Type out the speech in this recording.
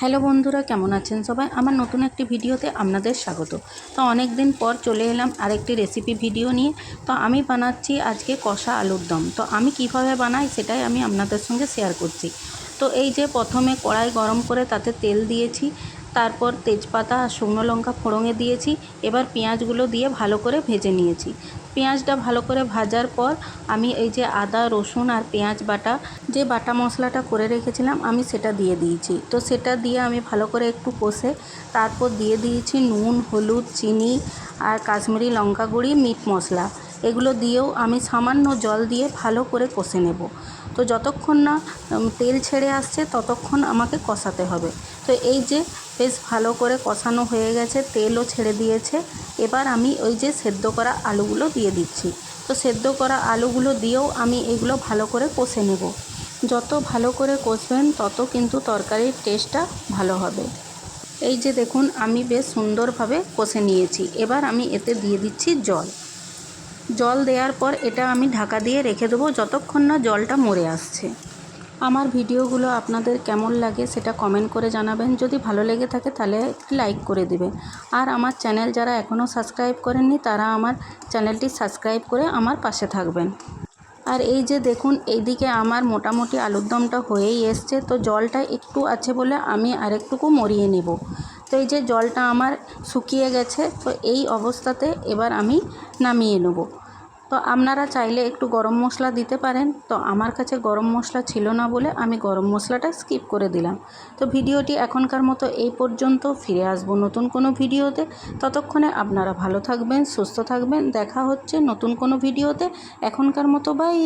Hello বন্ধুরা, কেমন আছেন সবাই? আমার নতুন একটি ভিডিওতে আপনাদের স্বাগত। তো অনেক দিন পর চলে এলাম আরেকটি রেসিপি ভিডিও নিয়ে। তো আমি বানাচ্ছি আজকে কষা আলুর দম। তো আমি কীভাবে বানাই সেটাই আমি আপনাদের সঙ্গে শেয়ার করছি। তো এই যে প্রথমে কড়াই গরম করে তাতে তেল দিয়েছি। তারপর তেজপাতা আর শুকনো লঙ্কা ফোড়ঙে দিয়েছি। এবার পেঁয়াজগুলো দিয়ে ভালো করে ভেজে নিয়েছি। পেঁয়াজটা ভালো করে ভাজার পর আমি এই যে আদা, রসুন আর পেঁয়াজ বাটা, যে বাটা মশলাটা করে রেখেছিলাম, আমি সেটা দিয়ে দিয়েছি। তো সেটা দিয়ে আমি ভালো করে একটু কষে, তারপর দিয়ে দিয়েছি নুন, হলুদ, চিনি আর কাশ্মীরি লঙ্কা গুঁড়ি, মিট মশলা। এগুলো দিয়েও আমি সামান্য জল দিয়ে ভালো করে কষে নেব। তো যতক্ষণ না তেল ছেড়ে আসছে, ততক্ষণ আমাকে কষাতে হবে। তো এই যে বেশ ভালো করে কষানো হয়ে গেছে, তেলও ছেড়ে দিয়েছে। এবার আমি ওই যে সেদ্ধ করা আলুগুলো দিয়ে দিচ্ছি। তো সেদ্ধ করা আলুগুলো দিয়েও আমি এগুলো ভালো করে কষে নেব। যত ভালো করে কষবেন, তত কিন্তু তরকারির টেস্টটা ভালো হবে। এই যে দেখুন, আমি বেশ সুন্দরভাবে কষে নিয়েছি। এবার আমি এতে দিয়ে দিচ্ছি জল। জল দেওয়ার পর এটা আমি ঢাকা দিয়ে রেখে দেবো যতক্ষণ না জলটা মরে আসছে। আমার ভিডিওগুলো আপনাদের কেমন লাগে সেটা কমেন্ট করে জানাবেন। যদি ভালো লেগে থাকে তাহলে লাইক করে দেবেন। আর আমার চ্যানেল যারা এখনও সাবস্ক্রাইব করেননি, তারা আমার চ্যানেলটি সাবস্ক্রাইব করে আমার পাশে থাকবেন। আর এই যে দেখুন, এইদিকে আমার মোটামুটি আলুর দমটা হয়েই এসছে। তো জলটা একটু আছে বলে আমি আরেকটুকু মরিয়ে নেব। তো এই যে জলটা আমার শুকিয়ে গেছে, তো এই অবস্থাতে এবার আমি নামিয়ে নেব। তো আপনারা চাইলে একটু গরম মশলা দিতে পারেন। তো আমার কাছে গরম মশলা ছিল না বলে আমি গরম মশলাটা স্কিপ করে দিলাম। তো ভিডিওটি এখনকার মতো এই পর্যন্ত। ফিরে আসব নতুন কোনো ভিডিওতে। ততক্ষণে আপনারা ভালো থাকবেন, সুস্থ থাকবেন। দেখা হচ্ছে নতুন কোনো ভিডিওতে। এখনকার মতো বাই